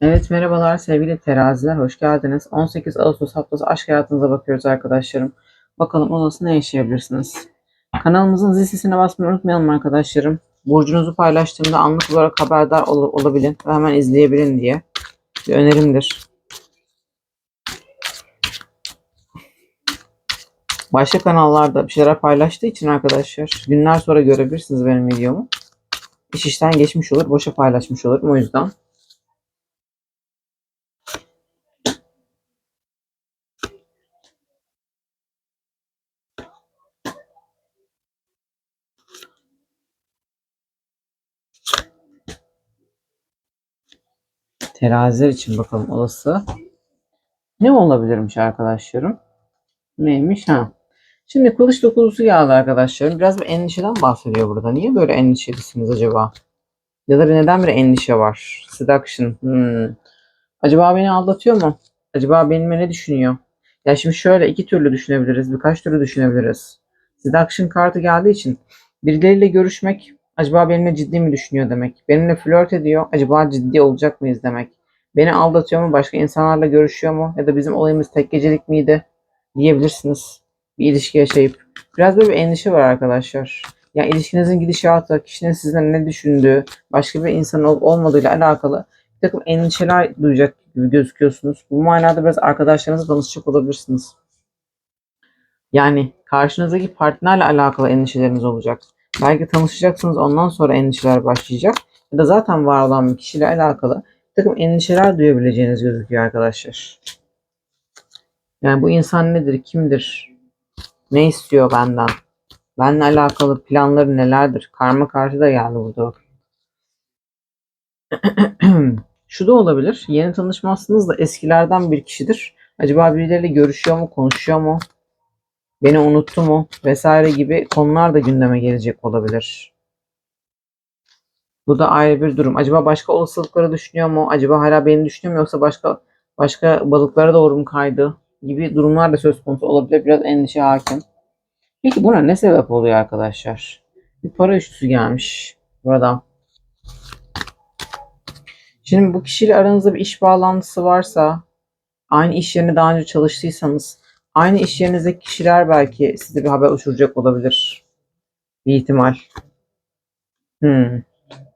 Evet merhabalar sevgili teraziler hoş geldiniz. 18 Ağustos haftası aşk hayatınıza bakıyoruz arkadaşlarım. Bakalım o nasıl ne yaşayabilirsiniz. Kanalımızın zil sesine basmayı unutmayalım arkadaşlarım. Burcunuzu paylaştığımda anlık olarak haberdar ol- olabilin ve hemen izleyebilin diye bir önerimdir. Başka kanallarda bir şeyler paylaştığı için arkadaşlar günler sonra görebilirsiniz benim videomu. İş işten geçmiş olur, boşa paylaşmış olurum o yüzden. Teraziler için bakalım olası. Ne olabilirmiş arkadaşlarım? Neymiş ha? Şimdi kılıç dokuzusu geldi arkadaşlarım. Biraz bir endişeden bahsediyor burada. Niye böyle endişelisiniz acaba? Ya da neden bir endişe var? Seduction. Hmm. Acaba beni aldatıyor mu? Acaba benimle ne düşünüyor? Ya şimdi şöyle iki türlü düşünebiliriz. Birkaç türlü düşünebiliriz. Seduction kartı geldiği için birileriyle görüşmek acaba benimle ciddi mi düşünüyor demek. Benimle flört ediyor. Acaba ciddi olacak mıyız demek. Beni aldatıyor mu? Başka insanlarla görüşüyor mu? Ya da bizim olayımız tek gecelik miydi? Diyebilirsiniz. Bir ilişki yaşayıp. Biraz böyle bir endişe var arkadaşlar. Yani ilişkinizin gidişatı, kişinin sizden ne düşündüğü, başka bir insan olup olmadığıyla alakalı bir takım endişeler duyacak gibi gözüküyorsunuz. Bu manada biraz arkadaşlarınızla danışacak olabilirsiniz. Yani karşınızdaki partnerle alakalı endişeleriniz olacak. Belki tanışacaksınız ondan sonra endişeler başlayacak. Ya da zaten var olan bir kişiyle alakalı bir takım endişeler duyabileceğiniz gözüküyor arkadaşlar. Yani bu insan nedir, kimdir, ne istiyor benden, benimle alakalı planları nelerdir? Karma karşı da geldi burada bakın. Şu da olabilir. Yeni tanışmazsınız da eskilerden bir kişidir. Acaba birileriyle görüşüyor mu, konuşuyor mu? Beni unuttu mu? Vesaire gibi konular da gündeme gelecek olabilir. Bu da ayrı bir durum. Acaba başka olasılıkları düşünüyor mu? Acaba hala beni düşünüyor mu yoksa başka başka balıklara doğru mu kaydı? Gibi durumlar da söz konusu olabilir. Biraz endişe hakim. Peki buna ne sebep oluyor arkadaşlar? Bir para üçlüsü gelmiş burada. Şimdi bu kişiyle aranızda bir iş bağlantısı varsa, aynı iş yerine daha önce çalıştıysanız, aynı iş yerinizdeki kişiler belki size bir haber uçuracak olabilir. Bir ihtimal. Hmm.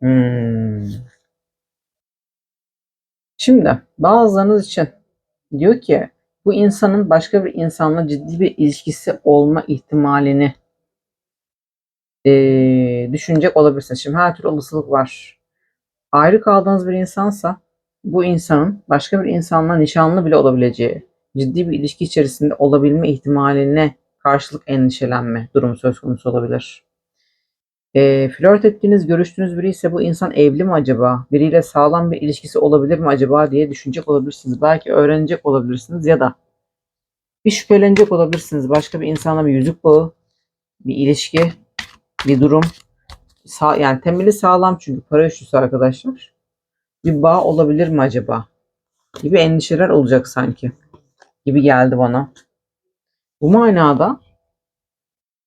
Hmm. Şimdi bazılarınız için diyor ki bu insanın başka bir insanla ciddi bir ilişkisi olma ihtimalini eee, düşünecek olabilirsiniz. Şimdi her türlü olasılık var. Ayrı kaldığınız bir insansa bu insanın başka bir insanla nişanlı bile olabileceği, ciddi bir ilişki içerisinde olabilme ihtimaline karşılık endişelenme durumu söz konusu olabilir. E, flört ettiğiniz, görüştüğünüz biri ise bu insan evli mi acaba? Biriyle sağlam bir ilişkisi olabilir mi acaba diye düşünecek olabilirsiniz. Belki öğrenecek olabilirsiniz ya da bir şüphelenecek olabilirsiniz. Başka bir insanla bir yüzük bağı, bir ilişki, bir durum. Sa yani temeli sağlam çünkü para üçlüsü arkadaşlar. Bir bağ olabilir mi acaba? Gibi endişeler olacak sanki. Gibi geldi bana. Bu manada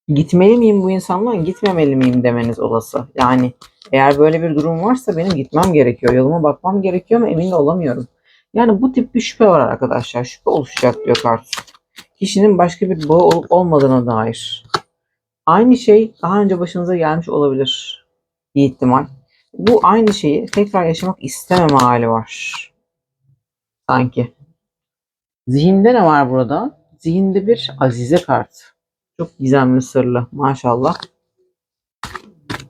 gitmeli miyim bu insanla gitmemeli miyim demeniz olası. Yani eğer böyle bir durum varsa benim gitmem gerekiyor. Yoluma bakmam gerekiyor ama emin de olamıyorum. Yani bu tip bir şüphe var arkadaşlar. Şüphe oluşacak diyor kart. Kişinin başka bir bağı olup olmadığına dair. Aynı şey daha önce başınıza gelmiş olabilir. Bir ihtimal. Bu aynı şeyi tekrar yaşamak istememe hali var. Sanki. Zihinde ne var burada? Zihinde bir azize kart. Çok gizemli sırlı maşallah.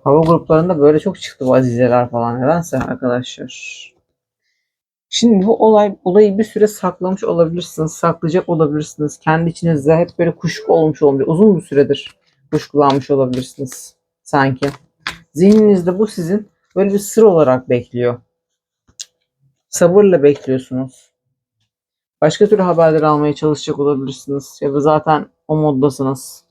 Hava gruplarında böyle çok çıktı bu azizeler falan nedense arkadaşlar. Şimdi bu olay olayı bir süre saklamış olabilirsiniz, saklayacak olabilirsiniz. Kendi içinizde hep böyle kuşku olmuş olabilir. Uzun bir süredir kuşkulanmış olabilirsiniz sanki. Zihninizde bu sizin böyle bir sır olarak bekliyor. Sabırla bekliyorsunuz. Başka türlü haberler almaya çalışacak olabilirsiniz. Ya da zaten o moddasınız.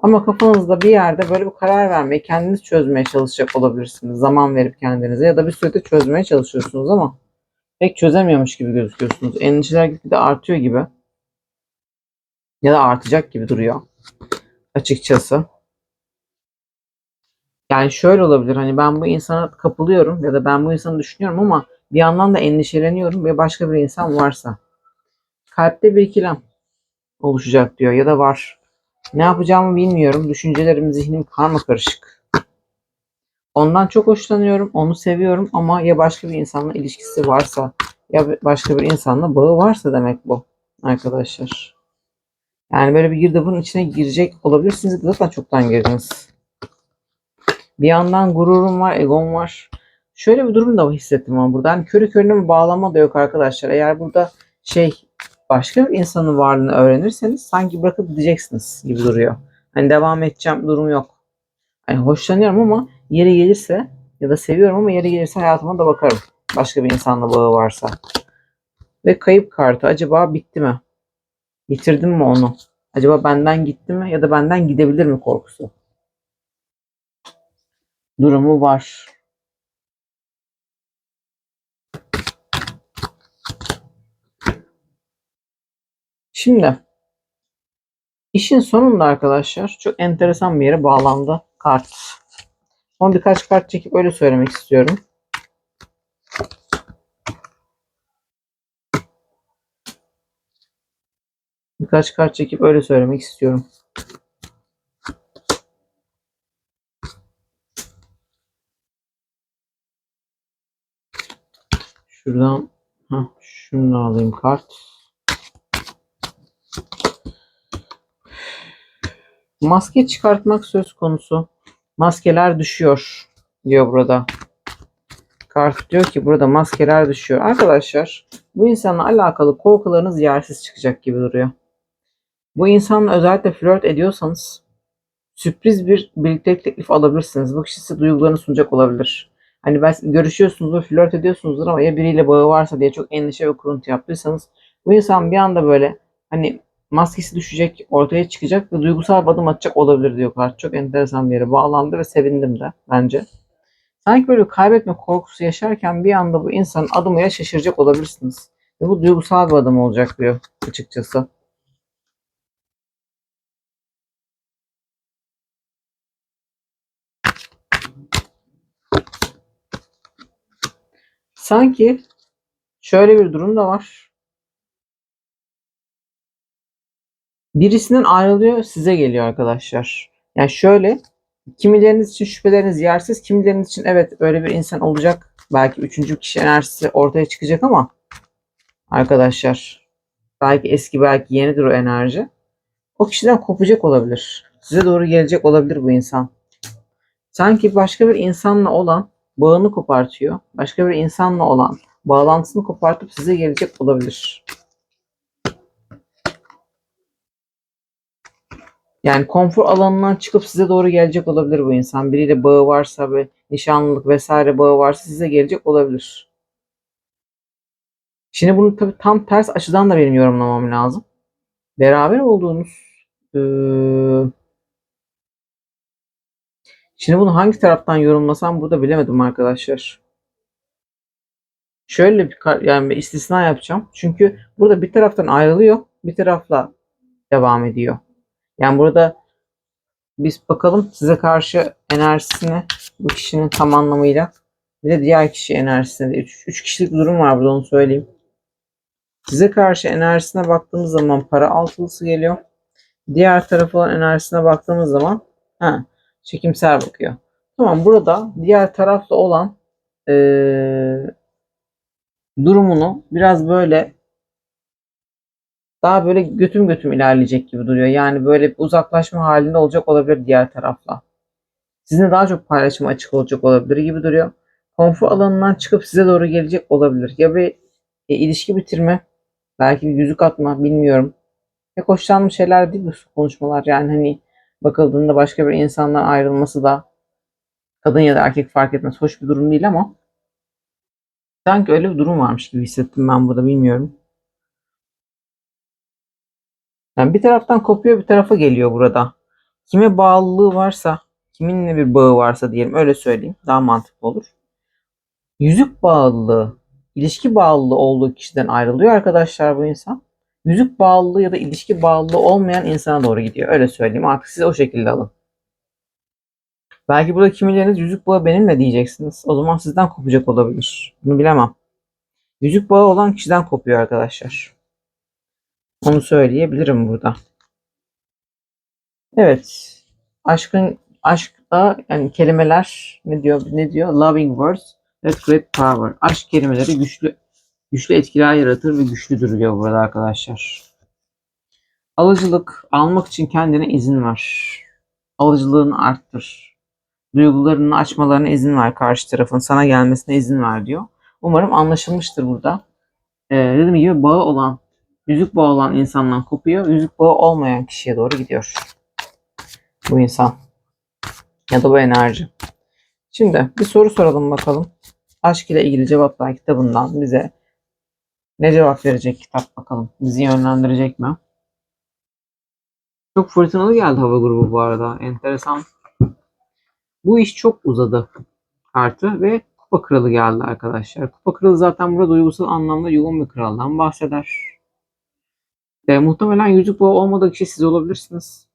Ama kafanızda bir yerde böyle bir karar vermeyi kendiniz çözmeye çalışacak olabilirsiniz. Zaman verip kendinize ya da bir sürede çözmeye çalışıyorsunuz ama pek çözemiyormuş gibi gözüküyorsunuz. Endişeler gitgide artıyor gibi. Ya da artacak gibi duruyor. Açıkçası. Yani şöyle olabilir hani ben bu insana kapılıyorum ya da ben bu insanı düşünüyorum ama Bir yandan da endişeleniyorum ve başka bir insan varsa. Kalpte bir ikilem oluşacak diyor ya da var. Ne yapacağımı bilmiyorum. Düşüncelerim, zihnim karma karışık. Ondan çok hoşlanıyorum, onu seviyorum ama ya başka bir insanla ilişkisi varsa ya başka bir insanla bağı varsa demek bu arkadaşlar. Yani böyle bir girdabın içine girecek olabilirsiniz. Zaten çoktan girdiniz. Bir yandan gururum var, egom var. Şöyle bir durum da hissettim ama burada. Hani körü körüne bir bağlama da yok arkadaşlar. Eğer burada şey başka bir insanın varlığını öğrenirseniz sanki bırakıp gideceksiniz gibi duruyor. Hani devam edeceğim durum yok. Hani hoşlanıyorum ama yeri gelirse ya da seviyorum ama yeri gelirse hayatıma da bakarım. Başka bir insanla bağı varsa. Ve kayıp kartı acaba bitti mi? Yitirdim mi onu? Acaba benden gitti mi ya da benden gidebilir mi korkusu? Durumu var. Şimdi işin sonunda arkadaşlar çok enteresan bir yere bağlandı kart. Son birkaç kart çekip öyle söylemek istiyorum. Birkaç kart çekip öyle söylemek istiyorum. Şuradan heh, şunu alayım kart. Maske çıkartmak söz konusu. Maskeler düşüyor diyor burada. Kart diyor ki burada maskeler düşüyor. Arkadaşlar bu insanla alakalı korkularınız yersiz çıkacak gibi duruyor. Bu insanla özellikle flört ediyorsanız sürpriz bir birliktelik teklif alabilirsiniz. Bu kişi size duygularını sunacak olabilir. Hani ben görüşüyorsunuzdur, flört ediyorsunuzdur ama ya biriyle bağı varsa diye çok endişe ve kuruntu yaptıysanız bu insan bir anda böyle hani maskesi düşecek, ortaya çıkacak ve duygusal adım atacak olabilir diyor kart. Çok enteresan bir yere bağlandı ve sevindim de bence. Sanki böyle kaybetme korkusu yaşarken bir anda bu insanın adımıyla şaşıracak olabilirsiniz. Ve bu duygusal bir adım olacak diyor açıkçası. Sanki şöyle bir durum da var. Birisinden ayrılıyor size geliyor arkadaşlar. Yani şöyle kimileriniz için şüpheleriniz yersiz, kimileriniz için evet öyle bir insan olacak. Belki üçüncü kişi enerjisi ortaya çıkacak ama arkadaşlar belki eski belki yenidir o enerji. O kişiden kopacak olabilir. Size doğru gelecek olabilir bu insan. Sanki başka bir insanla olan bağını kopartıyor. Başka bir insanla olan bağlantısını kopartıp size gelecek olabilir. Yani konfor alanından çıkıp size doğru gelecek olabilir bu insan. Biriyle bağı varsa ve nişanlılık vesaire bağı varsa size gelecek olabilir. Şimdi bunu tabii tam ters açıdan da benim yorumlamam lazım. Beraber olduğunuz ee, Şimdi bunu hangi taraftan yorumlasam burada bilemedim arkadaşlar. Şöyle bir yani bir istisna yapacağım. Çünkü burada bir taraftan ayrılıyor, bir tarafla devam ediyor. Yani burada biz bakalım size karşı enerjisini bu kişinin tam anlamıyla bir de diğer kişi enerjisine. Üç, üç kişilik durum var burada onu söyleyeyim. Size karşı enerjisine baktığımız zaman para altılısı geliyor. Diğer taraf olan enerjisine baktığımız zaman ha, çekimsel bakıyor. Tamam burada diğer tarafla olan ee, durumunu biraz böyle daha böyle götüm götüm ilerleyecek gibi duruyor. Yani böyle bir uzaklaşma halinde olacak olabilir diğer tarafla. Sizinle daha çok paylaşıma açık olacak olabilir gibi duruyor. Konfor alanından çıkıp size doğru gelecek olabilir. Ya bir e, ilişki bitirme, belki bir yüzük atma bilmiyorum. Pek hoşlandığım şeyler değil bu konuşmalar. Yani hani bakıldığında başka bir insanla ayrılması da kadın ya da erkek fark etmez. Hoş bir durum değil ama sanki öyle bir durum varmış gibi hissettim ben burada bilmiyorum. Yani bir taraftan kopuyor bir tarafa geliyor burada. Kime bağlılığı varsa, kiminle bir bağı varsa diyelim öyle söyleyeyim. Daha mantıklı olur. Yüzük bağlılığı, ilişki bağlılığı olduğu kişiden ayrılıyor arkadaşlar bu insan. Yüzük bağlılığı ya da ilişki bağlılığı olmayan insana doğru gidiyor. Öyle söyleyeyim. Artık siz o şekilde alın. Belki burada kimileriniz yüzük bağı benimle diyeceksiniz. O zaman sizden kopacak olabilir. Bunu bilemem. Yüzük bağı olan kişiden kopuyor arkadaşlar. Onu söyleyebilirim burada. Evet. Aşkın aşkta yani kelimeler ne diyor ne diyor? Loving words that great power. Aşk kelimeleri güçlü güçlü etkiler yaratır ve güçlüdür diyor burada arkadaşlar. Alıcılık almak için kendine izin ver. Alıcılığını arttır. Duygularını açmalarına izin ver karşı tarafın. Sana gelmesine izin ver diyor. Umarım anlaşılmıştır burada. Ee, dediğim gibi bağı olan, yüzük bağı olan insandan kopuyor. Yüzük bağı olmayan kişiye doğru gidiyor. Bu insan. Ya da bu enerji. Şimdi bir soru soralım bakalım. Aşk ile ilgili cevaplar kitabından bize ne cevap verecek kitap bakalım. Bizi yönlendirecek mi? Çok fırtınalı geldi hava grubu bu arada. Enteresan. Bu iş çok uzadı kartı ve kupa kralı geldi arkadaşlar. Kupa kralı zaten burada duygusal anlamda yoğun bir kraldan bahseder. E, muhtemelen yüzük bağı olmadığı kişi siz olabilirsiniz.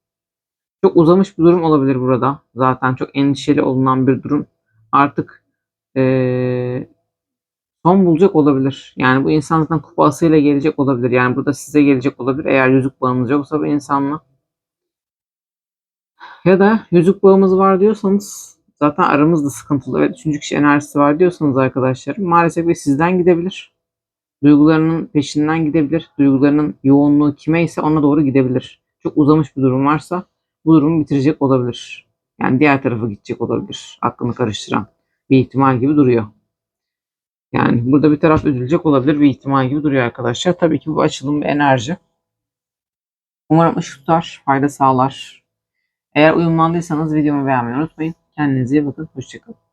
Çok uzamış bir durum olabilir burada. Zaten çok endişeli olunan bir durum. Artık e, son bulacak olabilir. Yani bu insan zaten kupasıyla gelecek olabilir. Yani burada size gelecek olabilir. Eğer yüzük bağınız yoksa bu insanla. Ya da yüzük bağımız var diyorsanız zaten aramızda sıkıntılı ve üçüncü kişi enerjisi var diyorsanız arkadaşlarım maalesef ve sizden gidebilir. Duygularının peşinden gidebilir. Duygularının yoğunluğu kime ise ona doğru gidebilir. Çok uzamış bir durum varsa bu durumu bitirecek olabilir. Yani diğer tarafa gidecek olabilir. Aklını karıştıran bir ihtimal gibi duruyor. Yani burada bir taraf üzülecek olabilir bir ihtimal gibi duruyor arkadaşlar. Tabii ki bu açılım bir enerji. Umarım ışık tutar, fayda sağlar. Eğer uyumlandıysanız videomu beğenmeyi unutmayın. Kendinize iyi bakın. Hoşçakalın.